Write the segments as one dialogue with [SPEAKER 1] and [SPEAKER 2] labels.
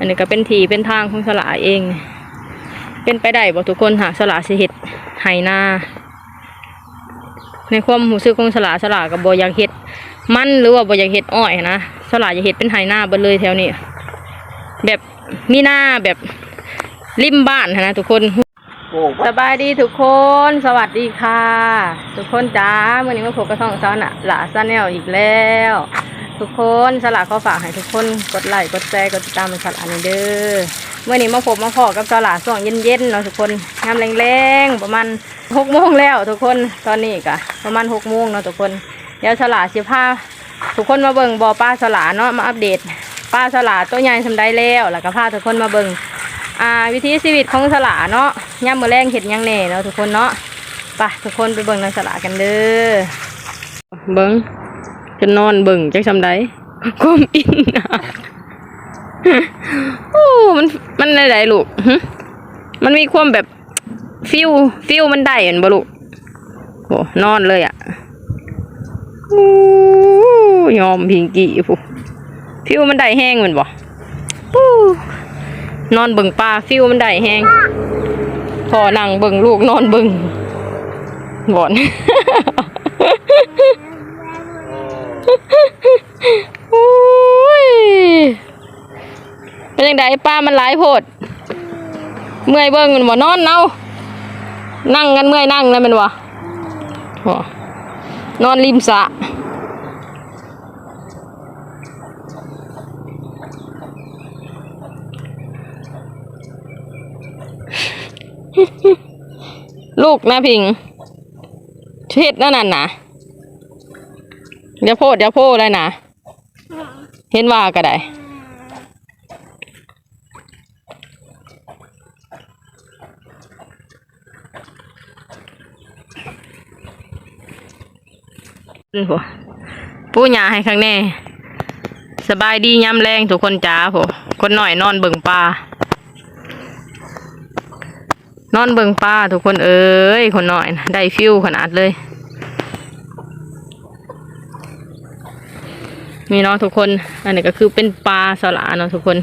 [SPEAKER 1] อันนี้ก็เป็นทีเป็นทางของสลาเอง เป็นไปได้บ่ทุกคนหากสลาสิเฮ็ดไหนาในความรู้สึกของสลาสลากับบอยากเฮ็ดมันหรือว่าบอยากเฮ็ดอ้อยนะสลาอยาเฮ็ดเป็นไหนาบิดเลยแถวนี้แบบมีหน้าแบบริมบ้านนะทุกคนสบายดีทุกคน สวัสดีค่ะ ทุกคนจ้าเมื่อนี้มาพบกับช่องซ้อนอะหลาซาแนลอีกแล้ว ทุกคนสละขอฝากให้ทุกคนกดไลค์กดแชร์กดติดตามเป็นสละนี่เด้อเมื่อนี้มาพบมาพอกับสละส่วงเย็นๆเนาะทุกคนงามแรงๆประมาณหกโมงแล้ว ทุกคนตอนนี้กะประมาณหกโมงเนาะทุกคนเดี๋ยวสละสิพาทุกคนมาเบิ่งบ่อปลาสละเนาะมาอัปเดตปลาสละตัวใหญ่ทำได้แล้วแล้วก็พาทุกคนมาเบิ่งอ่าวิถีชีวิตของสลาเนาะย่ำมือแรงเห็ดยังแน่เนาะทุกคนเนาะไปทุกคนไปเบิ่งในสลากันเด้อเบิ่ง จะนอนเบิ่งจักซำใดก้มอินนะโอ้มันมันไหนๆลูกหึมันมีความแบบฟิวฟิวมันได้เห็นบ่ลูกโอ้นอนเลยอะโอ้ยอมพิงกี้ผู้ฟิวมันได้แห้งเหมือนบ่ปูนอนเบิ่งปลาฟิวมันได้แฮงพอนั่งเบิ่งลูกนอนเบิ่งบ่อน เป็นยังไงปลามันหลายโพด เมื่อยเบิ่งมันบ่นอนเนานั่งกันเมื่อยนั่งแล้วมันวะนอนริมสระลูกนะพิงเช็ดนั่นน่ะนะ เดี๋ยวโพดเดี๋ยวโพดเลยนะ เห็นว่าก็ได้นี่พอปูหยาให้ข้างแน่สบายดีย้ำแรงทุกคนจ้าพอคนหน่อยนอนเบิ่งปลานอนเบิ่งปลาทุกคนเอ้ยคนหน่อย ได้ฟิวขนาดเลย มีเนาะทุกคน อันนี้ก็คือเป็นปลาสลาเนาะทุกคน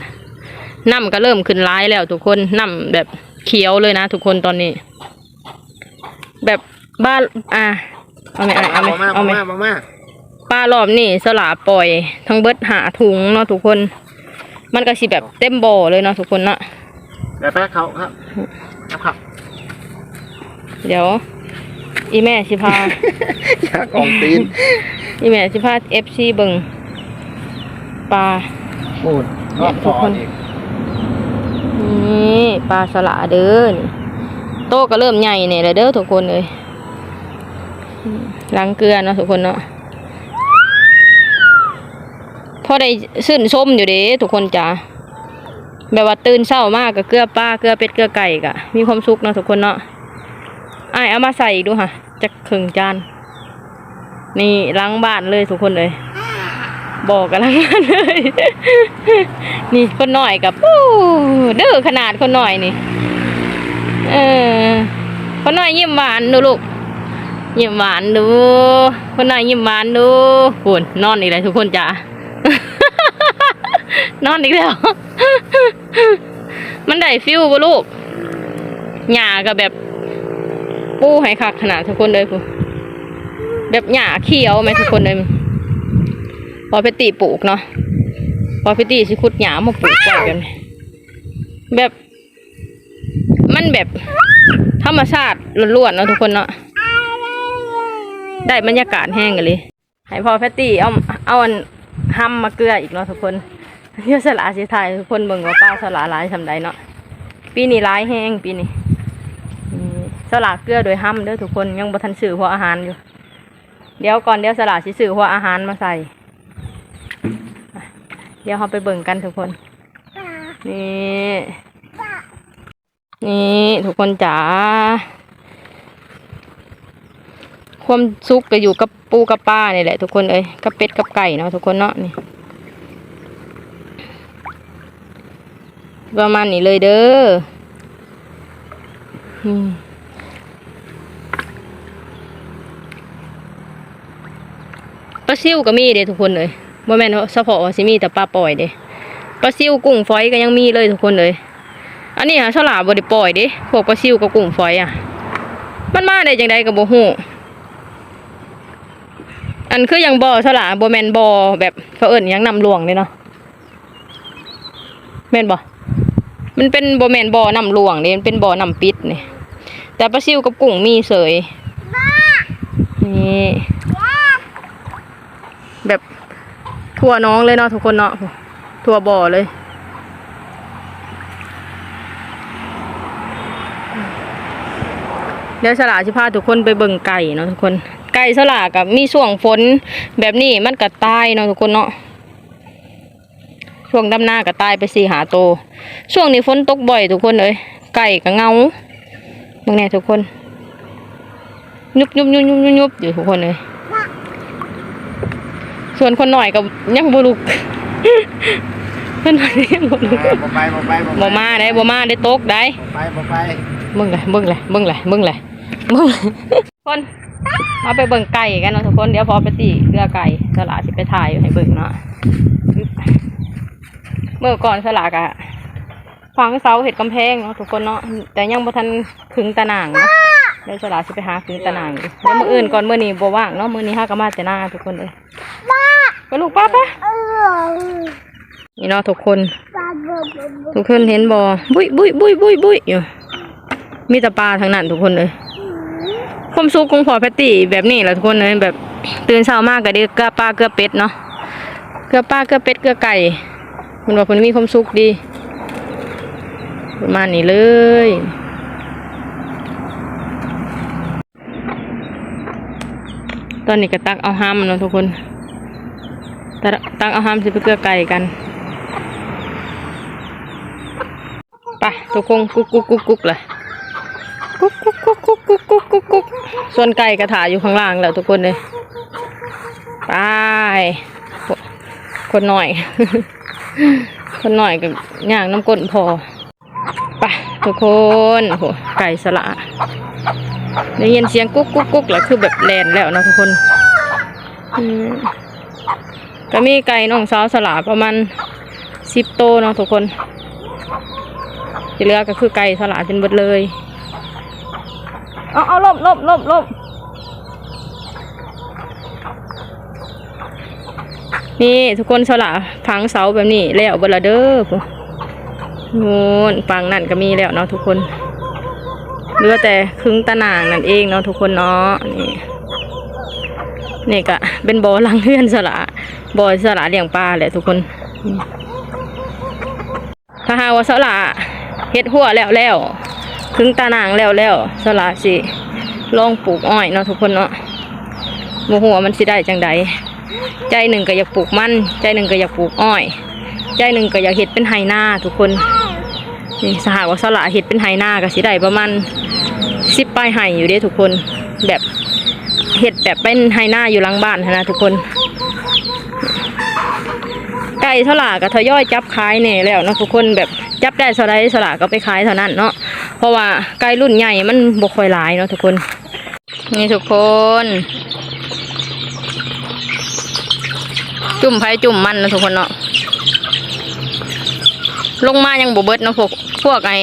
[SPEAKER 1] น้ำก็เริ่มขึ้นร้ายแล้วทุกคนน้ำแบบเขียวเลยนะ ทุกคนตอนนี้ แบบบ้านอะเอาไหมเอาไหม
[SPEAKER 2] มา
[SPEAKER 1] เอาไหม
[SPEAKER 2] มามามา
[SPEAKER 1] ปลารอบนี่สลาปล่อย ทั้งเบิดหาถุงเนาะทุกคน มันก็สิแบบเต็มบ่อเลยเนาะทุกคนเนาะ
[SPEAKER 2] เดี๋ยวแป๊กเขาครับครับครับ
[SPEAKER 1] เดี๋ยว อีแม่สิพา
[SPEAKER 2] อยากของตีน
[SPEAKER 1] อีแม่สิพาเอฟซีเบิง ปลา
[SPEAKER 2] ปูด
[SPEAKER 1] เนี่ยทุกคนนี่ปลาสละเด้อนี่โตก็เริ่มใหญ่เนี่ยเลยเด้อทุกคนเลยอืมล้างเกลือเนาะทุกคนเนาะพอได้ซื่นส้มอยู่เด้ทุกคนจ้าแบบว่าตื่นเช้ามากกับเกลือปลาเกลือเป็ดเกลือไก่กะมีความสุขเนาะทุกคนเนาะอ้ายเอามาใส่อีกดูค่ะจะครึ่งจาน นี่ล้างบ้านเลยทุกคนเลย บอกกันแล้วกันเลย นี่คนหน่อยกับปู้เด้อขนาดคนหน่อยนี่ เออ คนหน่อยยิ้มหวานดูลูก ยิ้มหวานดู คนหน่อยยิ้มหวานดูคุณนนอนอีกแล้วทุกคนจ้านอนอีกแล้ว มันได้ฟิวบ่ลูกหญ้าก็แบบปูให้คักขนาดทุกคนเลยพูแบบหญ้าเขียวไหมทุกคนเลย พอเพติปลูกเนาะพอเพติสิขุดหยามมาปลูกไว้กันแบบ มันแบบธรรมชาติล้วนๆเนาะทุกคนเนาะได้บรรยากาศแห้งกันเลยให้พอเพติเอาเอาอันห้ำมาเกลืออีกเนาะทุกคนเดี๋ยวสลาสิถ่ายทุกคนเบิ่งว่าป้าสลาหลายทำใดเนาะปีนี้หลายแห้งปีนี้สลาเกลือโดยห้ำเด้อทุกคนยังบ่ทันซื้อหัวอาหารอยู่ เดี๋ยวก่อนเดี๋ยวสลาสิซื้อหัวอาหารมาใส่ ดี๋ยวเราไปเบิ่งกันทุกคน นี่ นี่ทุกคนจ๋า ความสุขก็อยู่กับปูกับป้านี่แหละทุกคนเอ้ยกับเป็ดกับไก่เนาะทุกคนเนาะนี่ประมาณนี้เลยเด้ออืมปลาซิวก็มีเด้ทุกคนเลย บ่แม่นเฉพาะว่าสิมีแต่ปลาปล่อยเด้ปลาซิวกุ้งฝอยก็ยังมีเลยทุกคนเลย อันนี้ฮะฉลามบไดิปล่อยเดิพวกปลาซิวกับกุ้งฝอยอะ มันมาได้จังไดกับโบหูอันคือยังบ่อฉลามบ่แมนบ่อแบบเขาเอิญยังนำหลวงเลยเนาะแม่นบ่มันเป็นบ่แมนบ่อนำหลวงนี่มันเป็นบ่อนำปิดนี่แต่ปลาซิวกับกุ้งมีเสยนี่แบบ ทั่วน้องเลยเนาะทุกคนเนาะทั่วบ่อเลย เดี๋ยวสลาสิพาทุกคนไปเบิ่งไก่เนาะทุกคน ไก่สลากับมีช่วงฝนแบบนี้มันก็ตายเนาะทุกคนเนาะช่วงดำหน้าก็ตายไปสี่หาโต ช่วงนี้ฝนตกบ่อยทุกคนเลยไก่ก็เงาบางเนี่ยทุกคนยุบยุบยุบยุบยุบยุบอยู่ทุกคนเลย ส่วนคนหน่อยก็ยังบุลุกคนหน่อยยังบุลุก
[SPEAKER 2] บ่ไปบ่ไป
[SPEAKER 1] บ่มาได้บ่มาได้ตกได้
[SPEAKER 2] บ่ไปบ่ไป
[SPEAKER 1] เบิ่งเลยเบิ่งเลยเบิ่งเลยเบิ่งเลยเบิ่งเลยคนเอาไปเบิ่งไก่กันเนาะทุกคนเดี๋ยวพอไปตีเรือไก่สลาสิไปถ่ายอยู่ให้เบิ่งเนาะเมื่อก่อนสลากอะฟังเสาเห็ดกำแพงเนาะทุกคนเนาะแต่ยังบ่ทันขึงตะนางเนาะเดี๋ยวสลาสิไปหาขึงตะนางอยู่แล้วมื้ออื่นก่อนมื้อนี้บ่ว่างเนาะมื้อนี้ฮาก็มาแต่หน้าทุกคนเลย ไปลูกป้าป้านี่เนาะทุกคน ทุกคนเห็นบ่บุ้ยบุ้ยบุ้ยบุยบุยอยู่มีแต่ปลาทั้งนั้นทุกคนเลยความสุขของพอแพตตี้แบบนี้แหละทุกคนเลยแบบตื่นเช้ามากก็ได้เกลือปลาเกลือเป็ดเนาะเกลือปลาเกลือเป็ดเกลือไก่มันว่าคนมีความสุขดีประมาณนี้เลยตอนนี้ก็ตักเอาห้ามเนาะทุกคน ตักตักเอาห้ามสิไปเกลือไก่กันไปทุกคนกุ๊กกุ๊กกุ๊กกุ๊กเลยกุ๊กกุ๊กกุ๊กกุ๊กกุ๊กกุ๊กกุ๊กกุ๊กส่วนไก่กระถาอยู่ข้างล่างแล้วทุกคนเลยไปคนหน่อย คนหน่อยกับย่างน้ำก้นพอไปทุกคนโหไก่สละได้ยินเสียงกุ๊กกุ๊กกุ๊กแล้วคือแบบแลนแล้วนะทุกคนอืม ก็มีไก่น้องสาวสละประมาณสิบโตเนาะทุกคนที่เหลือก็คือไก่สละจนหมดเลยเอาเอาลบลบลบลบนี่ทุกคนสละพังเสาแบบนี้แล้วเบลเดอพูนูนฟังนั่นก็มีแล้วเนาะทุกคนเหลือแต่ครึ่งตะนางนั่นเองเนาะทุกคนเนาะนี่นี่ก็เป็นบอลังเฮือนสละ บ่อสละเลี้ยงปลาแหละทุกคน ถ้าหาว่าสละเฮ็ดหัวแล้วแล้วครึ่งตานางแล้วแล้วสละสิลองปลูกอ้อยเนาะทุกคนเนาะโมหัวมันสิได้จังใดใจหนึ่งก็อยากปลูกมัน ใจหนึ่งก็อยากปลูกอ้อย ใจหนึ่งก็อยากเห็ดเป็นไฮนาทุกคนนี่สหากว่าสละเห็ดเป็นไฮนาก็สิได้ประมาณสิบปลายไฮอยู่เด้ทุกคน แบบเห็ดแบบเป็นไฮนาอยู่หลังบ้านนะทุกคน ไก่สลากับทยอยจับขายเนี่ยแล้วนะทุกคนแบบจับได้เท่าไรสลาก็ไปขายเท่านั้นเนาะเพราะว่าไก่รุ่นใหญ่มันบกคอยหลายเนาะทุกคนนี่ทุกคน จุ่มไผ่จุ่มมันนะทุกคนเนาะลงมายังบเบิดนะพวกพวกไอ้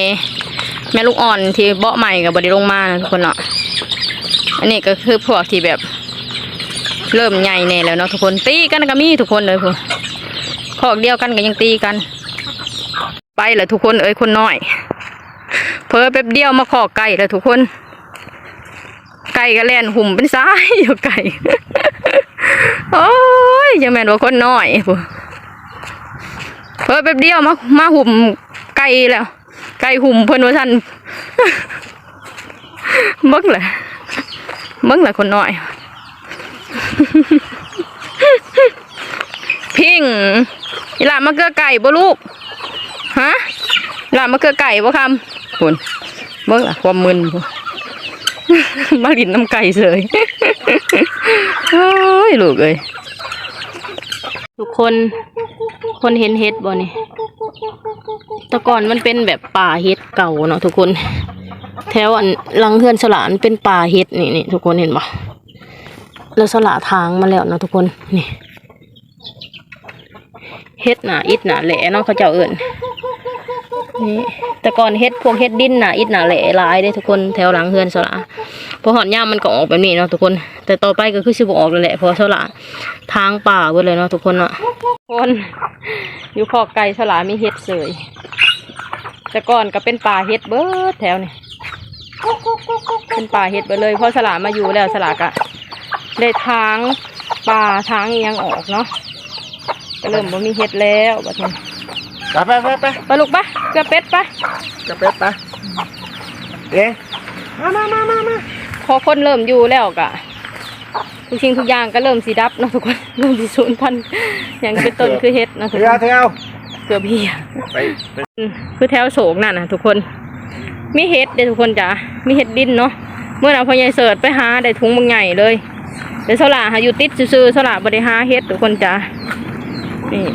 [SPEAKER 1] แม่ลูกอ่อนที่เบาะใหม่กับบไดลงมานะทุกคนเนาะอันนี้ก็คือพวกที่แบบ เริ่มใหญ่แน่แล้วเนาะทุกคนตีกันก็มีทุกคนเลยพวก อกเดียวกันก็ยังตีกัน ไปแหละทุกคนเอ้ยคนน้อย เพอแป๊บเดียวมาขอกไก่แล้วทุกคน ไก่ก็แล่นหุ่มเป็นซ้ายอยู่ไก่โอ้ยยังแม่นว่าคนน้อยเพอแป๊บเดียวมามาหุ่มไก่แล้ว ไก่หุ่มเพิ่นว่าท่านเบิ่งแหละเบิ่งแหละคนน้อย พิงอีหลามาเกลือไก่บ่ลูกฮะอีหลามาเกลือไก่บ่คำคุณเบิ่งละความมึนพุ่นมากินน้ำไก่เลยโอ้ยลูกเอ้ยทุกคนคนเห็นเห็ดบ่นี่แต่ก่อนมันเป็นแบบป่าเห็ดเก่าเนาะทุกคน แถวอันลังเฮือนสลานเป็นป่าเห็ดนี่นี่ทุกคนเห็นบ่แล้วสละทางมาแล้วเนาะทุกคนนี่ เฮ็ดหนาอิดหนาแหล่เนาะเขาเจ้าเอิ้นนี่แต่ก่อนเฮ็ดพวกเฮ็ดดินหนาอิดหนาแหล่ลายเด้ทุกคนแถวหลังเฮือนสละพอหอนย่ามันก็ออกแบบนี้เนาะทุกคน แต่ต่อไปก็คือสิบออกแล้วแหละเพราะสละทางป่าเบิดเลยเนาะทุกคนเนาะคนอยู่คอกไก่สละมีเฮ็ดเสยแต่ก่อนก็เป็นป่าเฮ็ดเบิดแถวนี่เป็นป่าเฮ็ดไปเลยเพราะสละมาอยู่แล้วสละก็ได้ทางป่าทางอิหยังออกเนาะ เริ่มบ่มีเฮ็ดแล้วบัดนี้
[SPEAKER 2] ไปไปไปไป
[SPEAKER 1] ไปลูกปะเกลือเป็ดปะ
[SPEAKER 2] จะเป็ดไปเอ๊ะมามามามามา
[SPEAKER 1] พอคนเริ่มอยู่แล้วกะทุกสิ่งทุกอย่างก็เริ่มสีดับเนาะทุกคนเริ่มสีสูญพันธุ์อย่างเป็นต้นคือเฮ็ดเนาะทุก
[SPEAKER 2] เที่
[SPEAKER 1] ค
[SPEAKER 2] ยวนเที่ยว
[SPEAKER 1] เกือบเฮีย
[SPEAKER 2] ไปไป
[SPEAKER 1] อืมคือแถวโศกนั่นนะทุกคน มีเฮ็ดเด้อทุกคนจ้ะมีเฮ็ดดินเนาะเมื่อเราพอยายเสิร์ชไปหาได้ถุงบางใหญ่เลยเดี๋ยวสลาหาอยู่ติดซื่อๆสลาบริหาเฮ็ดทุกคนจ้ะ นี่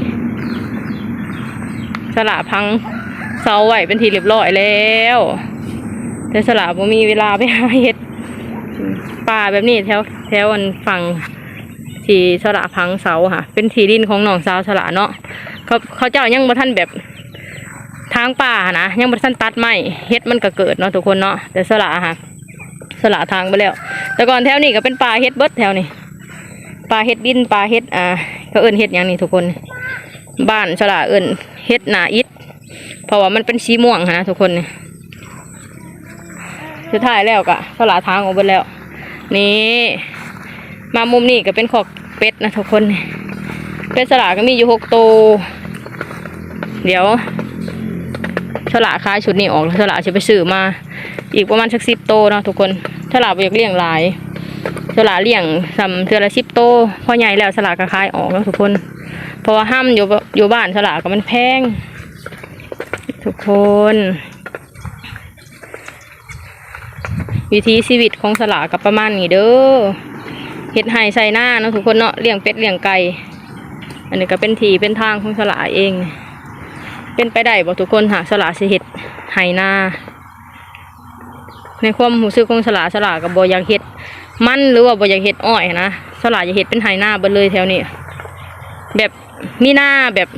[SPEAKER 1] สลาพังเสาไหวเป็นทีเรียบร้อยแล้ว แต่สลาบ่มีเวลาไปหาเฮ็ดป่าแบบนี้แถวแถวอันฝั่งที่สลาพังเสาค่ะ เป็นทีดินของหนองสาวสลาเนาะเขาเขาเจ้ายังบ่ทันแบบทางป่านะยังบ่ทันตัดไม้เฮ็ดมันก็เกิดเนาะทุกคนเนาะแต่สละค่ะสละทางไปแล้ว แต่ก่อนแถวนี้ก็เป็นป่าเฮ็ดเบิดแถวนี้ป่าเฮ็ดดินป่าเฮ็ดอ่า ก็เอิ้นเฮ็ดหยังนี่ทุกคน บ้านสละเอิ้นเฮ็ดหนาอิฐเพราะว่ามันเป็นสีม่วงนะทุกคนสุดท้ายแล้วก็สละทางออกไปแล้ว นี่ มามุมนี้ก็เป็นขอกเป็ดนะทุกคนเป็ดสละก็มีอยู่หกตัวเดี๋ยวฉลาขายชุดนี้ออกฉลาจะไปซื้อมา อีกประมาณสักสิบโตเนาะทุกคนฉลาไปอยากเลี้ยงหลาย ฉลาเลี้ยงซ้ำเทือละสิบโตพอใหญ่แล้วฉลาก็ขายออกแล้วทุกคน เพราะว่าห้ามอยู่บอยู่บ้านฉลาก็มันแพง ทุกคน วิธีชีวิตของสลากับประมาณนี้เด้อเห็ดไห่ใส่หน้าเนาะทุกคนเนาะเลี้ยงเป็ดเลี้ยงไก่อันนี้ก็เป็นทีเป็นทางของสลาเอง เป็นไปได้บอกทุกคนหากสละสิเห็ดไห้นาในความหูซึกของสละสละกับบอยากเห็ด มันหรือว่าบอยากเห็ดอ้อยนะสละอยากเห็ดเป็นไห้นาเบิดเลยแถวนี้ แบบมีหน้าแบบ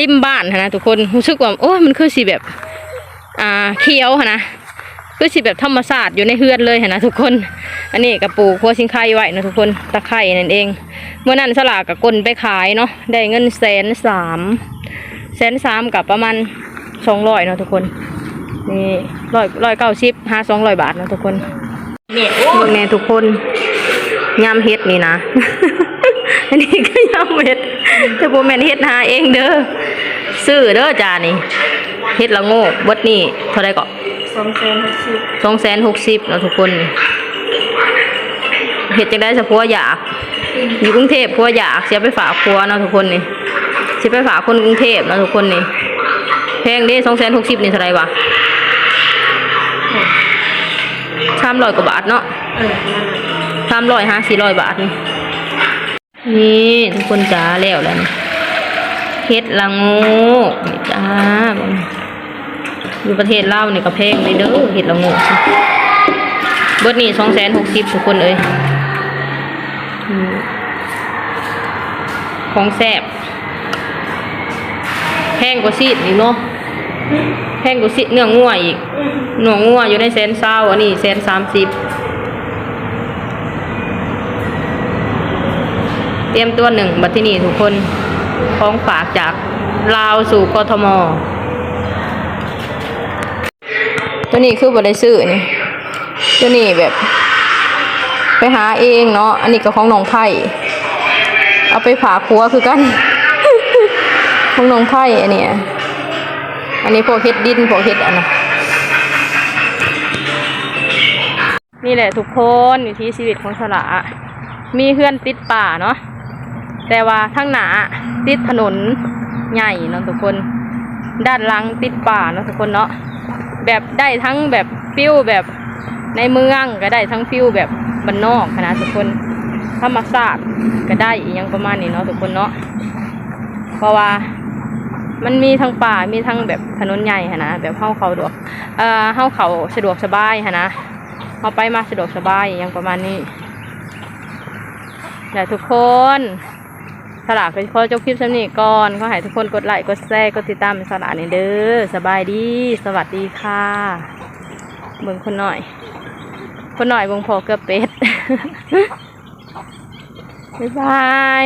[SPEAKER 1] ริมบ้านนะทุกคนรู้สึกว่าโอ้มันคือสีแบบ อ่าเขียวนะคือสีแบบธรรมศาสตร์อยู่ในเฮือนเลยนะทุกคน อันนี้กระปูคัวสิงไข่ไว้นะทุกคนตะไคร่นั่นเอง เมื่อนั้นสลากกับกลไปขายเนาะได้เงินแสนสามแสนสามกับประมาณสองร้อยเนาะทุกคนนี่ร้อยร้อยเก้าสิบห้าสองร้อยบาทเนาะทุกคน เนี่ยเบิ่งแน่ทุกคนยำเฮ็ดนี่นะ อันนี้ก็ยำเฮ็ดแต่ผมแม่นเฮ็ดหาเองเด้อซื้อเด้อจ้านี่เฮ็ดละโง่เบดนี่เท่าไรก็
[SPEAKER 3] สองแสนหกสิบ
[SPEAKER 1] สองแสนหกสิบเนาะทุกคนนี่เฮ็ดจังได้สะพัวอยาก อยู่กรุงเทพพัวอยากเสียไปฝากพัวเนาะทุกคนนี่สิไปฝากคนกรุงเทพนะทุกคนนี่แพงเด้สองแสนหกสิบนี่เท่าไหรวะ สามร้อยกว่าบาทเนาะ
[SPEAKER 3] เออนั่นน่ะ
[SPEAKER 1] สามร้อยห้าสี่ร้อยบาท นี่นี่ทุกคนจ้าแล้วแล้วนี่เฮ็ดละโงูนี่จ้าบ่อยู่ประเทศลาวนี่ก็แพงเลยเด้อเฮ็ดละโงูเบิดนี่สองแสนหกสิบทุกคนเอ้ยอืมของแซ่บแพงกว่าซีดอีกเนาะแพงกว่าซีดเนื้องัวอีก เนื้องัวอยู่ในแสนเศร้าอันนี้แสนสามสิบเตรียมตัวหนึ่งบัดที่นี่ทุกคนของฝากจากลาวสู่กทม ตัวนี้คือบ่ได้ซื้อนี่ตัวนี้แบบ ไปหาเองเนาะอันนี้ก็ของน้องไผ่เอาไปผ่าครัวคือกัน ของน้องไผ่อันนี้อันนี้พวกเฮ็ดดินพวกเฮ็ดอันนะ นี่แหละทุกคนอยู่ที่ชีวิตของสละ มีเพื่อนติดป่าเนาะแต่ว่าทั้งหนาติดถนนใหญ่เนาะทุกคน ด้านหลังติดป่าเนาะทุกคนเนาะแบบได้ทั้งแบบฟิวแบบในเมืองก็ได้ทั้งฟิวแบบบ้านนอกนะทุกคนธรรมศาสตร์ก็ได้อีกอย่างประมาณนี้เนาะทุกคนเนาะเพราะว่ามันมีทั้งป่ามีทั้งแบบถนนใหญ่หะนะแบบเข้าเขาดวกเอ่อเข้าเขาสะดวกสบายหะนะ เอาไปมาสะดวกสบายอย่างประมาณนี้แต่ทุกคนสลากก็ขอจบคลิปสำนีก่อนขอให้ทุกคนกดไลค์กดแชร์กดติดตามสลากนี่เด้อสบายดี สวัสดีค่ะเบิ่งคนหน่อย คนหน่อยเบิ่งพอเกือบเป็ด บ๊ายบาย